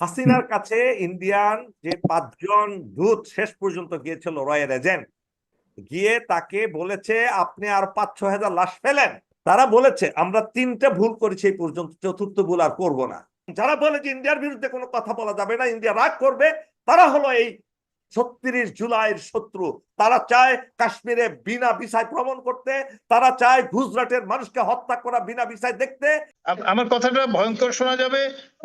হাসিনার কাছে ইন্ডিয়ান যে পাঁচজন দূত শেষ পর্যন্ত গিয়েছিল রয়ের এজেন্ট, গিয়ে তাকে বলেছে, আপনি আর পাঁচ ছ হাজার লাশ ফেলেন। তারা বলেছে, আমরা তিনটা ভুল করেছি এই পর্যন্ত, চতুর্থ ভুল আর করব না। যারা বলে যে ইন্ডিয়ার বিরুদ্ধে কোনো কথা বলা যাবে না, ইন্ডিয়া রাগ করবে, তারা হলো এই ছত্রিশ জুলাইয়ের শত্রু। তারা চায় কাশ্মীরে বিনা ভিসায় ভ্রমণ করতে, তারা চায় গুজরাটের মানুষকে হত্যা করা বিনা ভিসায় দেখতে। আমার কথাটা ভয়ঙ্কর শোনা যাবে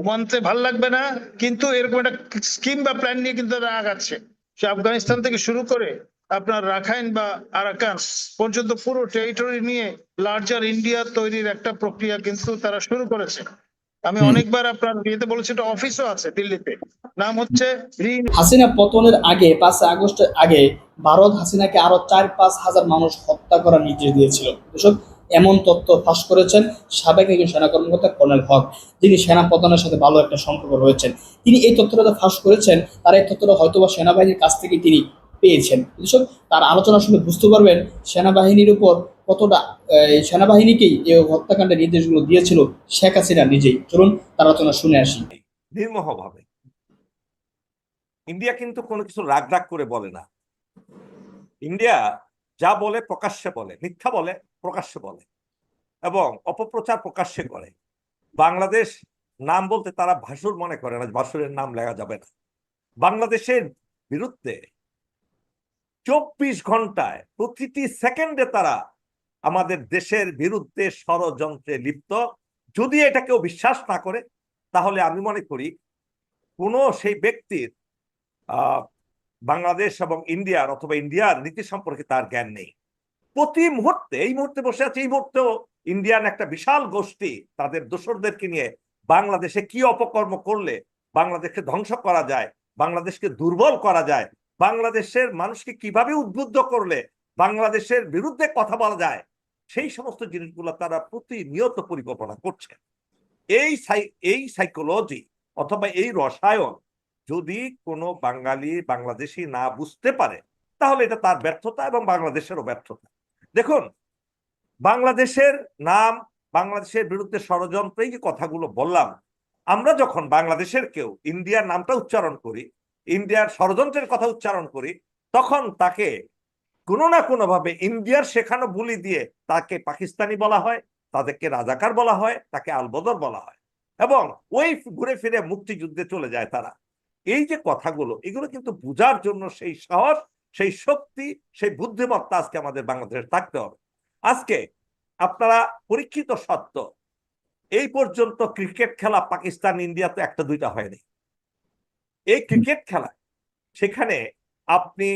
মনতে ভালো লাগবে না, কিন্তু এরকম একটা স্কিম বা প্ল্যান নিয়ে কিন্তু তারা আগাচ্ছে। সে আফগানিস্তান থেকে শুরু করে আপনার রাখাইন বা আরাকান পর্যন্ত পুরো টেরিটরি নিয়ে লার্জার ইন্ডিয়া তৈরির একটা প্রক্রিয়া কিন্তু তারা শুরু করেছে। আমি অনেকবার আপনার ইয়েতে বলেছি একটা অফিসও আছে দিল্লিতে। নাম হচ্ছে হাসিনা পতনের আগে পাঁচ আগস্টের আগে ভারত হাসিনাকে আরও চার পাঁচ হাজার মানুষ হত্যা করার নির্দেশ দিয়েছিল। দর্শক এমন তথ্য ফাঁস করেছেন সাবেক একজন সেনা কর্মকর্তা কর্নেল হক যিনি সেনা পতনের সাথে ভালো একটা সম্পর্ক রয়েছেন। তিনি এই তথ্যটা ফাঁস করেছেন তার এই তথ্যটা হয়তোবা সেনাবাহিনীর কাছ থেকে তিনি পেয়েছেন। দর্শক তার আলোচনা শুনে বুঝতে পারবেন সেনাবাহিনীর উপর কতটা এই সেনাবাহিনীকেই এই হত্যাকাণ্ডের নির্দেশগুলো দিয়েছিল শেখ হাসিনা নিজেই। চলুন, তার আলোচনা শুনে আসি। নির্মহ ভাবে ইন্ডিয়া কিন্তু কোনো কিছু রাগ রাগ করে বলে না। ইন্ডিয়া যা বলে প্রকাশ্যে বলে, মিথ্যা বলে প্রকাশ্যে বলে এবং অপপ্রচার প্রকাশ্যে করে। বাংলাদেশ নাম বলতে তারা ভাসুর মনে করে না, ভাসুরের নাম লেখা যাবে না। বাংলাদেশের বিরুদ্ধে চব্বিশ ঘন্টায় প্রতিটি সেকেন্ডে তারা আমাদের দেশের বিরুদ্ধে ষড়যন্ত্রে লিপ্ত। যদি এটা কেউ বিশ্বাস না করে, তাহলে আমি মনে করি কোনো সেই ব্যক্তির বাংলাদেশ এবং ইন্ডিয়ার অথবা ইন্ডিয়ার নীতি সম্পর্কে তার জ্ঞান নেই। প্রতি মুহূর্তে, এই মুহূর্তে বসে আছে, এই মুহূর্তেও ইন্ডিয়ান একটা বিশাল গোষ্ঠী তাদের দোসরদেরকে নিয়ে বাংলাদেশে কি অপকর্ম করলে বাংলাদেশকে ধ্বংস করা যায়, বাংলাদেশকে দুর্বল করা যায়, বাংলাদেশের মানুষকে কীভাবে উদ্বুদ্ধ করলে বাংলাদেশের বিরুদ্ধে কথা বলা যায়, সেই সমস্ত জিনিসগুলো তারা প্রতিনিয়ত পরিকল্পনা করছে। এই এই সাইকোলজি অথবা এই রসায়ন যদি কোনো বাঙালি, বাংলাদেশি না বুঝতে পারে, তাহলে এটা তার ব্যর্থতা এবং বাংলাদেশেরও ব্যর্থতা। দেখুন, বাংলাদেশের নাম, বাংলাদেশের বিরুদ্ধে ষড়যন্ত্র যে কথাগুলো বললাম, আমরা যখন বাংলাদেশের কেউ, ইন্ডিয়ার নামটা উচ্চারণ করি, ইন্ডিয়ার ষড়যন্ত্রের কথা উচ্চারণ করি, তখন তাকে কোনো না কোনোভাবে ইন্ডিয়ার শেখানো বুলি দিয়ে তাকে পাকিস্তানি বলা হয়, তাদেরকে রাজাকার বলা হয়, তাকে আলবদর বলা হয় এবং ওই ঘুরে ফিরে মুক্তিযুদ্ধে চলে যায় তারা। এই যে কথাগুলো, এগুলো কিন্তু বোঝার জন্য সেই সাহস, সেই শক্তি, সেই বুদ্ধিমত্তা আজকে আমাদের বাংলাদেশে থাকতে হবে। আজকে আপনারা পরীক্ষিত সত্য, এই পর্যন্ত ক্রিকেট খেলা পাকিস্তান, ইন্ডিয়া তো একটা দুইটা হয়নি। এই ক্রিকেট খেলা সেখানে আপনি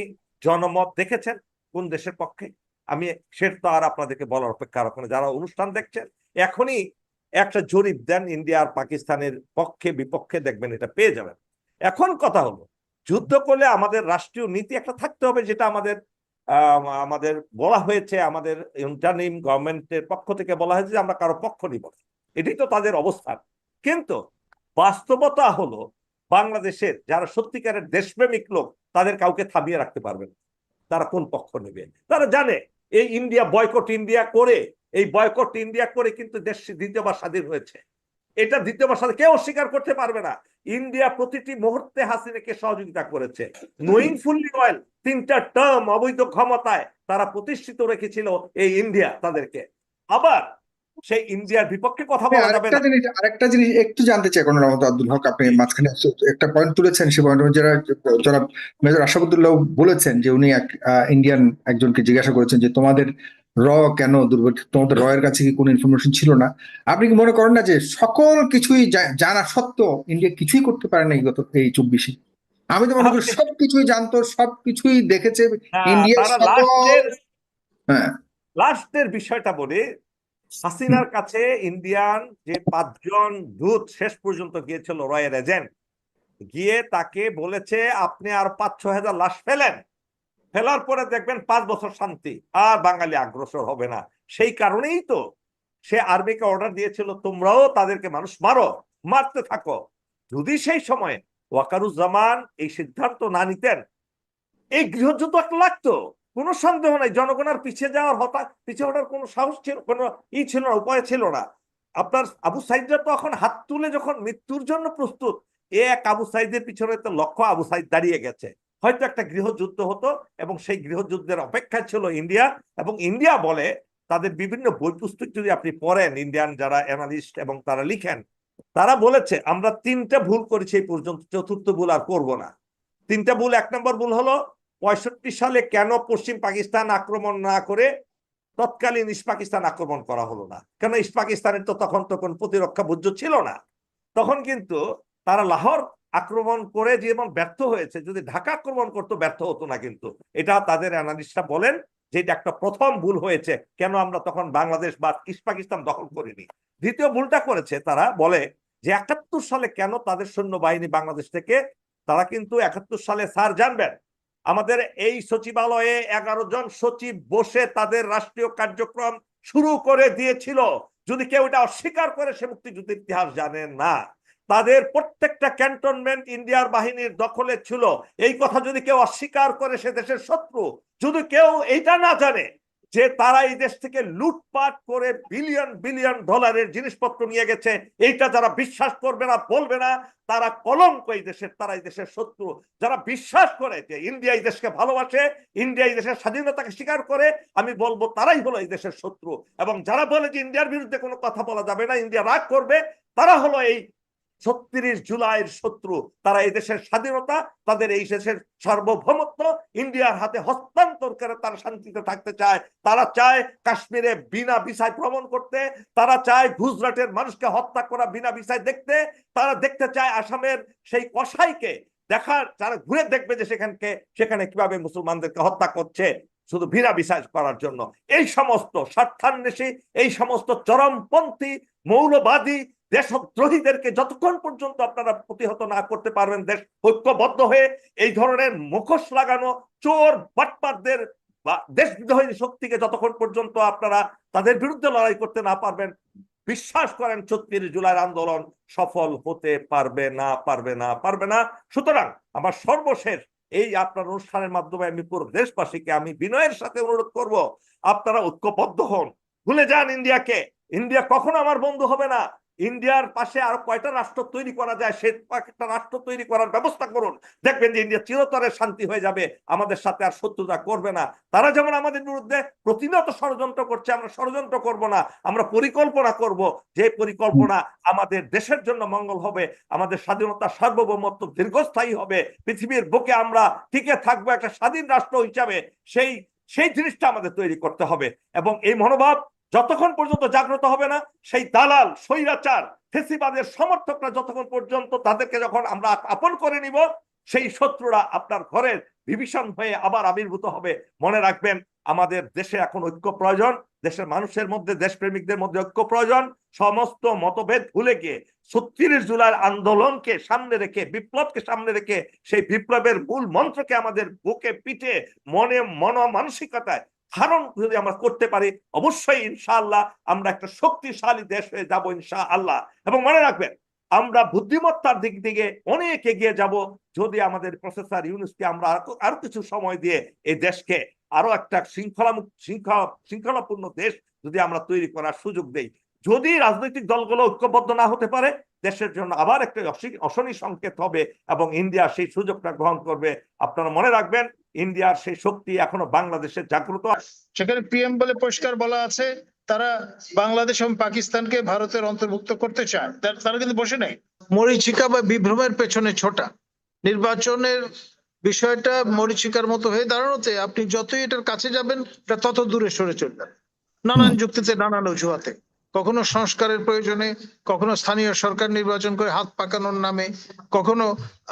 জনমত দেখেছেন? কোন দেশের পক্ষে? আমি সেটা তো আর আপনাদেরকে বলার অপেক্ষা রাখব যারা অনুষ্ঠান দেখছেন, এখনই একটা জরিপ দেন ইন্ডিয়া আর পাকিস্তানের পক্ষে, বিপক্ষে, দেখবেন এটা পেয়ে যাবেন। এখন কথা হলো, যুদ্ধ করলে আমাদের রাষ্ট্রীয় নীতি একটা থাকতে হবে, যেটা আমাদের আমাদের বলা হয়েছে, আমাদের ইন্টারনিম গভর্নমেন্টের পক্ষ থেকে বলা হয়েছে যে আমরা কারও পক্ষ নিব না। এটাই তো তাদের অবস্থান। কিন্তু বাস্তবতা হলো, বাংলাদেশের যারা সত্যিকারের দেশপ্রেমিক লোক, তাদের কাউকে থামিয়ে রাখতে পারবে না। তারা কোন পক্ষ নেবে? তারা জানে, এই ইন্ডিয়া বয়কট ইন্ডিয়া করে, এই বয়কট ইন্ডিয়া করে কিন্তু দেশ দ্বিতীয়বার স্বাধীন হয়েছে। এটা দ্বিতীয়বার স্বাধীন, কেউ অস্বীকার করতে পারবে না। ইন্ডিয়া প্রতিটি মুহূর্তে হাসিনাকে সহযোগিতা করেছে। নোয়িং ফুল্লি ওয়েল তিনটা টার্ম অবৈধ ক্ষমতায় তারা প্রতিষ্ঠিত রেখেছিল এই ইন্ডিয়া তাদেরকে। আবার সেই ইন্ডিয়ার বিপক্ষে কথা বলা যাবে না। জিনিস আরেকটা জিনিস একটু জানতে চাই কোনো রহমত আব্দুল হক আপনি মাঝখানে একটা পয়েন্ট তুলেছেন সে পয়েন্ট যারা জনাব মেজর আশাফুদ্দুল্লাহ বলেছেন যে উনি এক ইন্ডিয়ান একজনকে জিজ্ঞাসা করেছেন যে তোমাদের র কেন দুর্ঘটনা তোমাদের র এর কাছে কি কোনো ইনফরমেশন ছিল না? আপনি কি মনে করেন না যে সকল কিছুই জানা সত্ত্বেও ইন্ডিয়া কিছুই করতে পারে না এই গত এই চব্বিশে? আমি তো মনে করি সবকিছুই জানতো সবকিছুই দেখেছে হ্যাঁ, ইন্ডিয়া হ্যাঁ। লাস্টের বিষয়টা বলি হাসিনার কাছে ইন্ডিয়ান যে পাঁচজন দূত শেষ পর্যন্ত গিয়েছিল রয়ের এজেন্ট, গিয়ে তাকে বলেছে, আপনি আর পাঁচ ছ হাজার লাশ ফেলেন। ফেলার পরে দেখবেন পাঁচ বছর শান্তি, আর বাঙালি অগ্রসর হবে না। সেই কারণেই তো সে আর্মিকে অর্ডার দিয়েছিল, তোমরাও তাদেরকে মানুষ মারো, মারতে থাকো। যদি সেই সময় ওয়াকারুজ্জামান এই সিদ্ধান্ত না নিতেন, এই গৃহযুদ্ধ একটা লাগতো। কোনো সন্দেহ নাই। জনগণের পিছিয়ে যাওয়ার হঠাৎ পিছিয়ে ওঠার কোনো সাহস ছিল, কোনো ই ছিল না, উপায় ছিল না। আপনার আবু সাইদরা তখন হাত তুলে যখন মৃত্যুর জন্য প্রস্তুত, এ এক আবু সাইদের পিছনে তো লক্ষ্য আবু সাইদ দাঁড়িয়ে গেছে। হয়তো একটা গৃহযুদ্ধ হতো এবং সেই গৃহযুদ্ধের অপেক্ষায় ছিল ইন্ডিয়া এবং ইন্ডিয়া বলে তাদের বিভিন্ন বই পুস্তক যদি আপনি পড়েন, ইন্ডিয়ান যারা অ্যানালিস্ট এবং তারা লিখেন, তারা বলেছে, আমরা তিনটা ভুল করেছি এই পর্যন্ত, চতুর্থ ভুল আর করব না। তিনটা ভুল, এক নম্বর ভুল হলো পঁয়ষট্টি সালে কেন পশ্চিম পাকিস্তান আক্রমণ না করে তৎকালীন ইস্ট পাকিস্তান আক্রমণ করা হলো না? কেন ইস্ট পাকিস্তানের তো তখন তো কোনো প্রতিরক্ষা বুদ্ধ ছিল না? তখন কিন্তু তারা লাহোর আক্রমণ করে যেমন ব্যর্থ হয়েছে, যদি ঢাকা আক্রমণ করতো ব্যর্থ হতো না কিন্তু। এটা তাদের অ্যানালিস্টরা বলেন যে এটা একটা প্রথম ভুল হয়েছে, কেন আমরা তখন বাংলাদেশ বা ইস্ট পাকিস্তান দখল করিনি? দ্বিতীয় ভুলটা করেছে তারা, বলে যে একাত্তর সালে কেন তাদের সৈন্যবাহিনী বাংলাদেশ থেকে, তারা কিন্তু একাত্তর সালে স্যার জানবেন আমাদের এই সচিবালয়ে এগারো জন সচিব বসে তাদের রাষ্ট্রীয় কার্যক্রম শুরু করে দিয়েছিল। যদি কেউ এটা অস্বীকার করে, সে মুক্তিযুদ্ধের ইতিহাস জানে না। তাদের প্রত্যেকটা ক্যান্টনমেন্ট ইন্ডিয়ার বাহিনীর দখলে ছিল। এই কথা যদি কেউ অস্বীকার করে, সে দেশের শত্রু। যদি কেউ এইটা না জানে যে তারা এই দেশ থেকে লুটপাট করে বিলিয়ন বিলিয়ন ডলারের জিনিসপত্র নিয়ে গেছে, এইটা যারা বিশ্বাস করবে না, বলবে না, তারা কলঙ্ক এই দেশের, তারা এই দেশের শত্রু। যারা বিশ্বাস করে যে ইন্ডিয়া এই দেশকে ভালোবাসে, ইন্ডিয়া এই দেশের স্বাধীনতাকে স্বীকার করে, আমি বলব তারাই হলো এই দেশের শত্রু। এবং যারা বলে যে ইন্ডিয়ার বিরুদ্ধে কোনো কথা বলা যাবে না, ইন্ডিয়া রাগ করবে, তারা হলো এই ছত্রিশ জুলাইয়ের শত্রু। তারা এই দেশের স্বাধীনতা, তাদের এই দেশের সার্বভৌমত্ব ইন্ডিয়ার হাতে হস্তান্তর করে তারা শান্তিতে থাকতে চায়। তারা চায় কাশ্মীরে বিনা ভিসায় ভ্রমণ করতে, তারা চায় গুজরাটের মানুষকে হত্যা করা বিনা ভিসায় দেখতে, তারা দেখতে চায় আসামের সেই কসাইকে দেখার, তারা ঘুরে দেখবে যে সেখানকে, সেখানে কীভাবে মুসলমানদেরকে হত্যা করছে শুধু বিনা বিশ্বাস করার জন্য। এই সমস্ত স্বার্থান্বেষী, এই সমস্ত চরমপন্থী, মৌলবাদী দেশদ্রোহীদেরকে যতক্ষণ পর্যন্ত আপনারা প্রতিহত না করতে পারবেন, দেশ ঐক্যবদ্ধ হয়ে এই ধরনের মুখোশ লাগানো, চোর, বাটপারদের বা দেশদ্রোহী শক্তিকে যতক্ষণ পর্যন্ত আপনারা তাদের বিরুদ্ধে লড়াই করতে না পারবেন, বিশ্বাস করেন ছত্রিশ জুলাইয়ের আন্দোলন সফল হতে পারবে না পারবে না পারবে না। সুতরাং আমার সর্বশেষ এই আপনার অনুষ্ঠানের মাধ্যমে আমি পুরো দেশবাসীকে আমি বিনয়ের সাথে অনুরোধ করব, আপনারা ঐক্যবদ্ধ হন। ভুলে যান ইন্ডিয়াকে। ইন্ডিয়া কখনো আমার বন্ধু হবে না। ইন্ডিয়ার পাশে আরও কয়টা রাষ্ট্র তৈরি করা যায়? সে একটা রাষ্ট্র তৈরি করার ব্যবস্থা করুন। দেখবেন যে ইন্ডিয়া চিরতরে শান্তি হয়ে যাবে, আমাদের সাথে আর শত্রুতা করবে না। তারা যেমন আমাদের বিরুদ্ধে প্রতিনিয়ত ষড়যন্ত্র করছে, আমরা ষড়যন্ত্র করব না, আমরা পরিকল্পনা করব। যে পরিকল্পনা আমাদের দেশের জন্য মঙ্গল হবে, আমাদের স্বাধীনতা সার্বভৌমত্ব দীর্ঘস্থায়ী হবে, পৃথিবীর বুকে আমরা টিকে থাকব একটা স্বাধীন রাষ্ট্র হিসাবে, সেই সেই জিনিসটা আমাদের তৈরি করতে হবে। এবং এই মনোভাব যতক্ষণ পর্যন্ত জাগ্রত হবে না, সেই দালাল, স্বৈরাচার, ফেসিবাদের সমর্থকরা যতক্ষণ পর্যন্ত তাদেরকে যখন আমরা আপন করে নিব, সেই শত্রুরা আপনার ঘরের বিভীষণ হয়ে আবার আবির্ভূত হবে। মনে রাখবেন, আমাদের দেশে এখন ঐক্য প্রয়োজন, দেশের মানুষের মধ্যে, দেশপ্রেমিকদের মধ্যে ঐক্য প্রয়োজন। সমস্ত মতভেদ ভুলে গিয়ে ছত্রিশ জুলাইয়ের আন্দোলনকে সামনে রেখে, বিপ্লবকে সামনে রেখে, সেই বিপ্লবের মূল মন্ত্রকে আমাদের বুকে পিঠে মনে মন মানসিকতায় ধারণ যদি আমরা করতে পারি, অবশ্যই ইনশাআল্লাহ আমরা একটা শক্তিশালী দেশ হয়ে যাব ইনশাআল্লাহ। এবং মনে রাখবেন, আমরা বুদ্ধিমত্তার দিক থেকে অনেক এগিয়ে যাব যদি আমাদের প্রফেসর ইউনুসকে আমরা আরো- কিছু সময় দিয়ে এই দেশকে আরও একটা শৃঙ্খলা শৃঙ্খলা, শৃঙ্খলাপূর্ণ দেশ যদি আমরা তৈরি করার সুযোগ দেই। যদি রাজনৈতিক দলগুলো ঐক্যবদ্ধ না হতে পারে, দেশের জন্য আবার একটা অশনি সংকেত হবে এবং ইন্ডিয়া সেই সুযোগটা গ্রহণ করবে। আপনারা মনে রাখবেন ইন্ডিয়ার সেই শক্তি এখনও বাংলাদেশে জাগ্রত সেখানে পিএম বলে পরিষ্কার বলা আছে তারা বাংলাদেশ এবং পাকিস্তানকে ভারতের অন্তর্ভুক্ত করতে চায়। তারা কিন্তু বসে নেই। মরিচিকা বা বিভ্রমের পেছনে ছোটা। নির্বাচনের বিষয়টা মরিচিকার মতো হয়ে দাঁড়ানোতে আপনি যতই এটার কাছে যাবেন এটা তত দূরে সরে চলবেন নানান যুক্তিতে নানান অজুহাতে। কখনো সংস্কারের প্রয়োজনে কখনো স্থানীয় সরকার নির্বাচন করে হাত পাকানোর নামে কখনো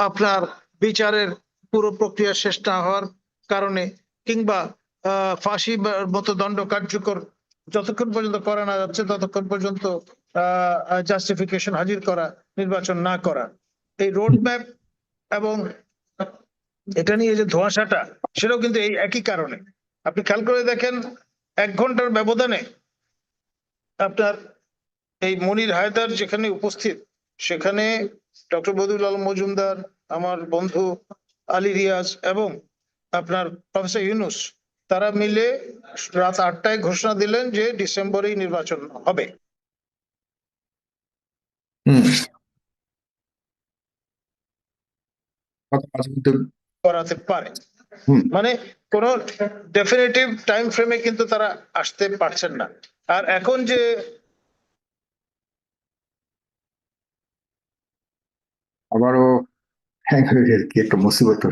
আপনার বিচারের পুরো প্রক্রিয়া শেষ না হওয়ার কারণে কিংবা ফাঁসি মতো দণ্ড কার্যকর যতক্ষণ পর্যন্ত করা না যাচ্ছে, ততক্ষণ পর্যন্ত জাস্টিফিকেশন হাজির করা, নির্বাচন না করা। এই রোড ম্যাপ এবং এটা নিয়ে যে ধোঁয়াশাটা, সেটাও কিন্তু এই একই কারণে। আপনি খেয়াল করে দেখেন, এক ঘণ্টার ব্যবধানে আপনার এই মনির হায়দার যেখানে উপস্থিত, সেখানে ডক্টর বদুল আলম মজুমদার, আমার বন্ধু আলী রিয়াজ এবং আপনার প্রফেসর ইউনুস তারা মিলে রাত আটটায় ঘোষণা দিলেন যে ডিসেম্বরেই নির্বাচন হবে। করাতে পারে। মানে কোন ডেফিনেটিভ টাইম ফ্রেমে কিন্তু তারা আসতে পারছেন না। আর এখন যে আবারও হ্যাং হয়ে গেছে কি একটা মুসিবত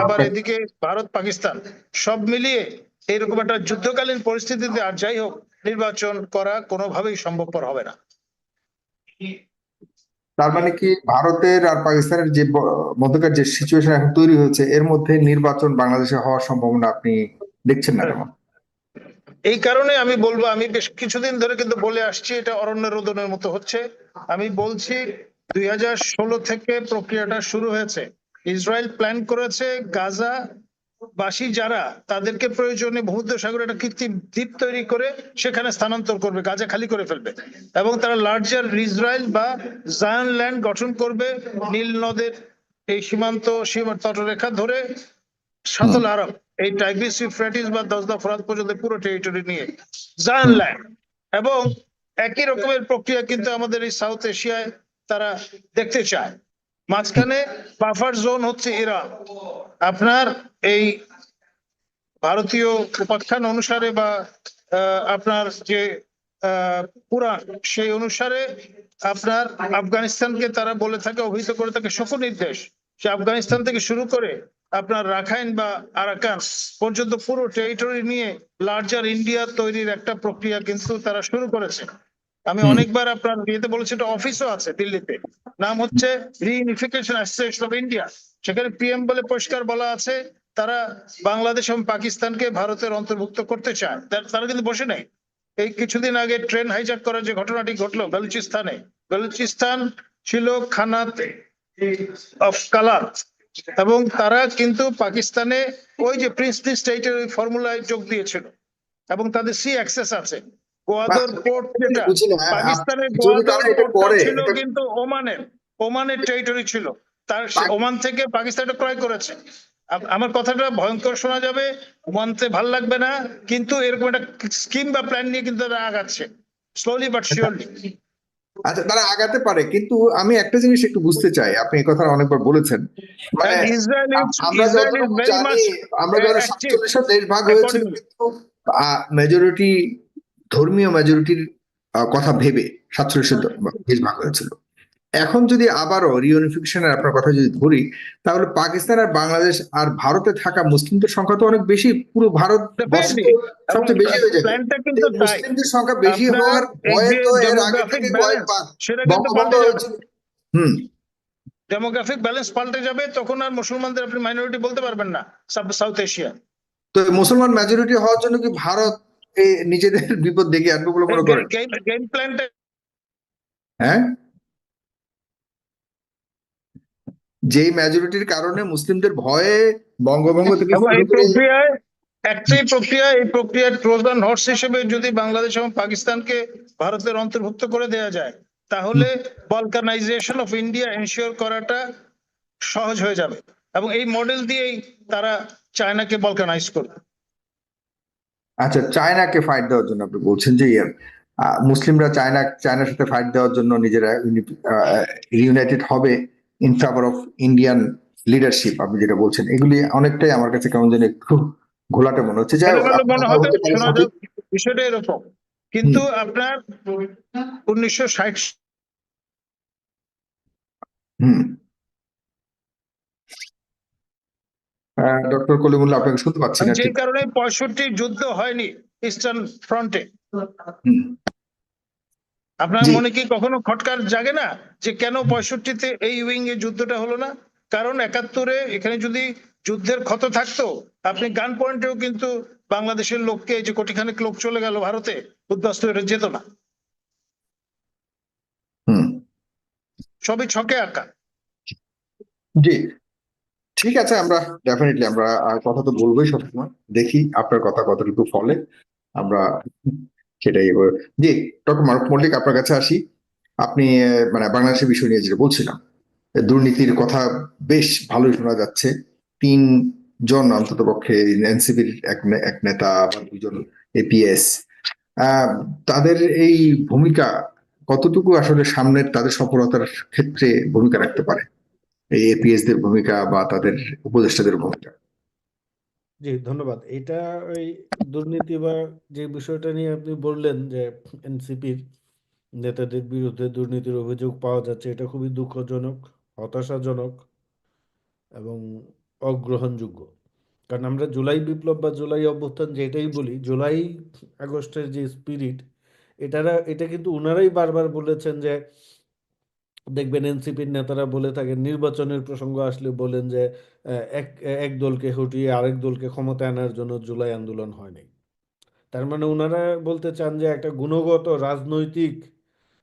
আবার এদিকে ভারত পাকিস্তান সব মিলিয়ে এইরকম একটা যুদ্ধকালীন পরিস্থিতিতে আর যাই হোক নির্বাচন করা কোনোভাবেই সম্ভবপর হবে না। তার মানে কি ভারতের আর পাকিস্তানের যে মধ্যকার যে সিচুয়েশন এখন তৈরি হয়েছে এর মধ্যে নির্বাচন বাংলাদেশে হওয়ার সম্ভাবনা আপনি দেখছেন না তেমন এই কারণে আমি বলব আমি বেশ কিছুদিন ধরে কিন্তু বলে আসছি এটা অরণ্য রোদনের মতো হচ্ছে। আমি বলছি দুই হাজার ষোলো থেকে প্রক্রিয়াটা শুরু হয়েছে। ইসরায়েল প্ল্যান করেছে গাজা বাসী যারা তাদেরকে প্রয়োজনে ভূমধ্য সাগরে একটা কৃত্রিম দ্বীপ তৈরি করে সেখানে স্থানান্তর করবে গাজা খালি করে ফেলবে। এবং তারা লার্জার ইসরায়েল বা জায়ান ল্যান্ড গঠন করবে নীল নদের এই সীমান্ত সীমা তটরেখা ধরে সাতল আরব এই টাইগ্রিস ইউফ্রেটিস বা দশদা ফরাত পর্যন্ত পুরো টেরিটরি নিয়ে। জায়ান ল্যান্ড এবং একই রকমের প্রক্রিয়া কিন্তু আমাদের এই সাউথ এশিয়ায় তারা দেখতে চায়। মাঝখানে বাফার জোন হচ্ছে ইরান। আপনার এই ভারতীয় উপাখ্যান অনুসারে বা আপনার যে পুরাণ, সেই অনুসারে আপনার আফগানিস্তানকে তারা বলে থাকে, অভিহিত করে থাকে শোক নির্দেশ। সে আফগানিস্তান থেকে শুরু করে আপনার রাখাইন বা আরাকান পর্যন্ত পুরো টেরিটরি নিয়ে লার্জার ইন্ডিয়া তৈরির একটা প্রক্রিয়া কিন্তু তারা শুরু করেছে। আমি অনেকবার আপনার ইয়েতে বলেছি একটা অফিসও আছে দিল্লিতে। নাম হচ্ছে রিইউনিফিকেশন অ্যাসোসিয়েশন অফ ইন্ডিয়া সেখানে পিএম বলে পরিষ্কার বলা আছে তারা বাংলাদেশ এবং পাকিস্তানকে ভারতের অন্তর্ভুক্ত করতে চায়। তারা কিন্তু বসে নেই। এই কিছুদিন আগে ট্রেন হাইজ্যাক করার যে ঘটনাটি ঘটলো বেলুচিস্তানে বেলুচিস্তান ছিল খানাত অফ কালাত এবং তারা কিন্তু পাকিস্তানে ওই যে প্রিন্সলি স্টেটের ওই ফর্মুলায় যোগ দিয়েছিল। এবং তাদের সি অ্যাক্সেস আছে। পোর্ট যেটা পাকিস্তানের তারা এটা পোর্টটা করে, ছিল কিন্তু ওমানের ওমানের টেরিটরি ছিল। তার ওমান থেকে পাকিস্তানটা ক্রয় করেছে। আমার কথাটা ভয়ঙ্কর শোনা যাবে মানতে ভালো লাগবে না কিন্তু এরকম একটা স্কিম বা প্ল্যান নিয়ে কিন্তু তারা আগাচ্ছে স্লোলি বাট শিওরলি আচ্ছা তারা আগাতে পারে কিন্তু আমি একটা জিনিস একটু বুঝতে চাই আপনি এই কথা অনেকবার বলেছেন। মানে ইসরায়েল আম- আমরা আমরা যারা সাতচল্লিশে দেশ ভাগ হয়েছিল কিন্তু মেজরিটি ধর্মীয় মেজরিটির কথা ভেবে সাতচল্লিশে দেশ ভাগ হয়েছিল। এখন যদি আবারও রিউনিফিকেশনের আপনার কথা যদি ধরি তাহলে পাকিস্তান আর বাংলাদেশ আর ভারতে থাকা মুসলিমদের সংখ্যা তো অনেক বেশি। পুরো ভারত সবচেয়ে বেশি হয়ে তাই। মুসলিমদের সংখ্যা বেশি হওয়ার ভয়ে তো এর আগে থেকে বঙ্গবন্ধু হয়েছিল। হুম। ডেমোগ্রাফিক ব্যালেন্স পাল্টে যাবে তখন আর মুসলমানদের আপনি মাইনরিটি বলতে পারবেন না সাউথ এশিয়া তো মুসলমান মেজরিটি হওয়ার জন্য কি ভারত নিজেদের বিপদ ডেকে আনবে বলে মনে করেন। গেম প্ল্যানটা হ্যাঁ? যেই মেজরিটির কারণে মুসলিমদের ভয়ে বঙ্গভঙ্গ থেকে একটাই প্রক্রিয়া এই প্রক্রিয়ার ট্রোজান হর্স হিসেবে যদি বাংলাদেশ এবং পাকিস্তানকে ভারতের অন্তর্ভুক্ত করে দেয়া যায় তাহলে বলকানাইজেশন অফ ইন্ডিয়া এনশিওর করাটা সহজ হয়ে যাবে। এবং এই মডেল দিয়েই তারা চায়নাকে বলকানাইজ করবে। আচ্ছা চায়নাকে ফাইট দেওয়ার জন্য আপনি বলছেন যে ইয়ে, মুসলিমরা চায়না চায়নার সাথে ফাইট দেওয়ার জন্য নিজেরা ইউনাইটেড হবে in favour of Indian leadership আপনি যেটা বলছেন। এগুলি অনেকটাই আমার কাছে কেমন যেন একটু ঘোলাটে মনে হচ্ছে। যাই বিষয়টা এরকম। কিন্তু আপনার উনিশশো ষাট হুম। ডক্টর কলিমুল্লাহ আপনাকে শুনতে পাচ্ছি না যে কারণে পঁয়ষট্টি যুদ্ধ হয়নি ইস্টার্ন ফ্রন্টে। আপনার মনে কি কখনো খটকার জাগে না যে কেন পঁয়ষট্টিতে এই উইং এ যুদ্ধটা হলো না? কারণ একাত্তরে এখানে যদি যুদ্ধের ক্ষত থাকতো আপনি গান পয়েন্টেও কিন্তু বাংলাদেশের লোককে যে কোটিখানেক লোক চলে গেল ভারতে উদ্বাস্ত হয়ে যেত না। হুম। সবই ছকে আঁকা। জি। ঠিক আছে, আমরা ডেফিনেটলি আমরা কথা তো বলবোই সবসময়। দেখি আপনার কথা কতটুকু ফলে। আমরা সেটাই জি ডক্টর মারুফ মল্লিক, আপনার কাছে আসি। আপনি মানে বাংলাদেশের বিষয় নিয়ে যেটা বলছিলাম, দুর্নীতির কথা বেশ ভালোই শোনা যাচ্ছে। তিন জন অন্তত পক্ষে এনসিপির এক নেতা বা দুজন এপিএস তাদের এই ভূমিকা কতটুকু আসলে সামনের তাদের সফলতার ক্ষেত্রে ভূমিকা রাখতে পারে? এই এপিএস ভূমিকা বা তাদের উপদেষ্টাদের ভূমিকা। জি, ধন্যবাদ। এটা ওই দুর্নীতি বা যে বিষয়টা নিয়ে আপনি বললেন যে এনসিপির নেতাদের বিরুদ্ধে দুর্নীতির অভিযোগ পাওয়া যাচ্ছে, এটা খুবই দুঃখজনক, হতাশাজনক এবং অগ্রহণযোগ্য। কারণ আমরা জুলাই বিপ্লব বা জুলাই অভ্যুত্থান যেটাই বলি, জুলাই আগস্টের যে স্পিরিট, এটারা, এটা কিন্তু ওনারাই বারবার বলেছেন যে দেখবেন এনসিপির নেতারা বলে থাকেন, নির্বাচনের প্রসঙ্গ আসলে বলেন যে এক এক দলকে হটিয়ে আরেক দলকে ক্ষমতায় আনার জন্য জুলাই আন্দোলন হয়নি তার মানে ওনারা বলতে চান যে, একটা গুণগত রাজনৈতিক,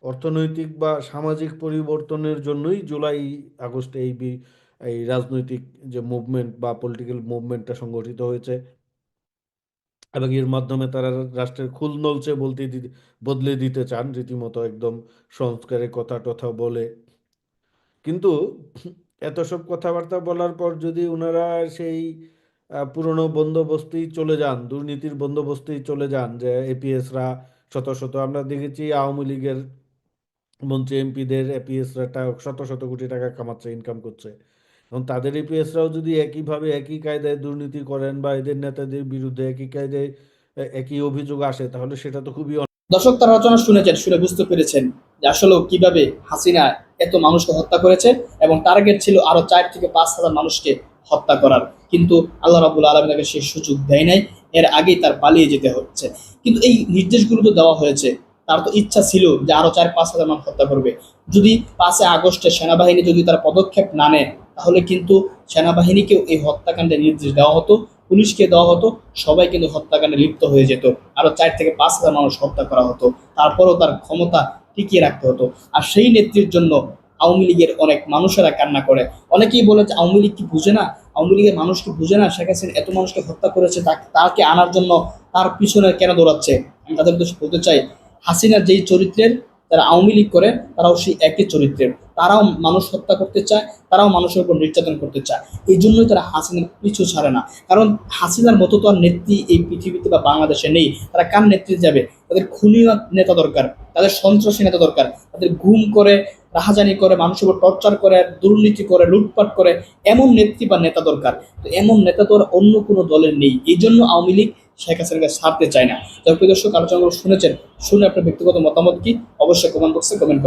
অর্থনৈতিক বা সামাজিক পরিবর্তনের জন্যই জুলাই আগস্টে এই এই রাজনৈতিক যে মুভমেন্ট বা পলিটিক্যাল মুভমেন্টটা সংগঠিত হয়েছে। এবং এর মাধ্যমে তারা রাষ্ট্রের খুল নলচে বলতে বদলে দিতে চান, রীতিমতো একদম সংস্কারের কথা টথা বলে। কিন্তু এত সব কথাবার্তা বলার পর যদি ওনারা সেই পুরনো বন্দোবস্তেই চলে যান, দুর্নীতির বন্দোবস্তেই চলে যান, যে এপিএসরা শত শত, আমরা দেখেছি আওয়ামী লীগের মন্ত্রী এমপিদের এপিএসরা শত শত কোটি টাকা কামাচ্ছে ইনকাম করছে। এবং তাদের এপিএসরাও যদি একইভাবে একই কায়দায় দুর্নীতি করেন বা এদের নেতাদের বিরুদ্ধে একই কায়দায়, একই অভিযোগ আসে, তাহলে সেটা তো খুবই দর্শক, তার আলোচনা শুনেছেন, শুনে বুঝতে পেরেছেন যে আসলে কীভাবে হাসিনা এত মানুষকে হত্যা করেছে এবং টার্গেট ছিল আরও চার থেকে পাঁচ হাজার মানুষকে হত্যা করার। কিন্তু আল্লাহ রাবুল আলম তাকে সেই সুযোগ দেয় নাই, এর আগেই তার পালিয়ে যেতে হচ্ছে। কিন্তু এই নির্দেশগুলো তো দেওয়া হয়েছে, তার তো ইচ্ছা ছিল যে আরও চার পাঁচ হাজার মানুষ হত্যা করবে। যদি পাঁচে আগস্টে সেনাবাহিনী যদি তার পদক্ষেপ না নেয় তাহলে কিন্তু সেনাবাহিনীকেও এই হত্যাকাণ্ডের নির্দেশ দেওয়া হতো, পুলিশকে দেওয়া হতো, সবাই কিন্তু হত্যাকাণ্ডে লিপ্ত হয়ে যেত। আরও চার থেকে পাঁচ হাজার মানুষ হত্যা করা হতো। তারপরও তার ক্ষমতা টিকিয়ে রাখতে হতো। আর সেই নেত্রীর জন্য আওয়ামী লীগের অনেক মানুষেরা কান্না করে। অনেকেই বলে যে আওয়ামী লীগ কি বুঝে না? আওয়ামী লীগের মানুষ কি বুঝে না? শেখ হাসিনা এত মানুষকে হত্যা করেছে তাকে তাকে আনার জন্য তার পিছনে কেন দৌড়াচ্ছে? আমি তাদের বলতে চাই, হাসিনার যেই চরিত্রের যারা আওয়ামী লীগ করে, তারাও সেই একই চরিত্রের। তারাও মানুষ হত্যা করতে চায়, তারাও মানুষের উপর নির্যাতন করতে চায়। এই জন্যই তারা হাসিনার পিছু ছাড়ে না। কারণ হাসিনার মতো তো আর নেত্রী এই পৃথিবীতে বা বাংলাদেশে নেই। তারা কার নেতৃত্বে যাবে? তাদের খুনি নেতা দরকার, তাদের সন্ত্রাসী নেতা দরকার। তাদের ঘুম করে, রাহাজানি করে, মানুষের উপর টর্চার করে, দুর্নীতি করে, লুটপাট করে, এমন নেত্রী বা নেতা দরকার। তো এমন নেতা তো আর অন্য কোনো দলের নেই। এই জন্য আওয়ামী লীগ শেখ হাসিনাকে ছাড়তে চায় না। প্রিয় দর্শক, আলোচনাগুলো শুনেছেন, শুনে আপনার ব্যক্তিগত মতামত কি? অবশ্যই কমেন্ট বক্সে কমেন্ট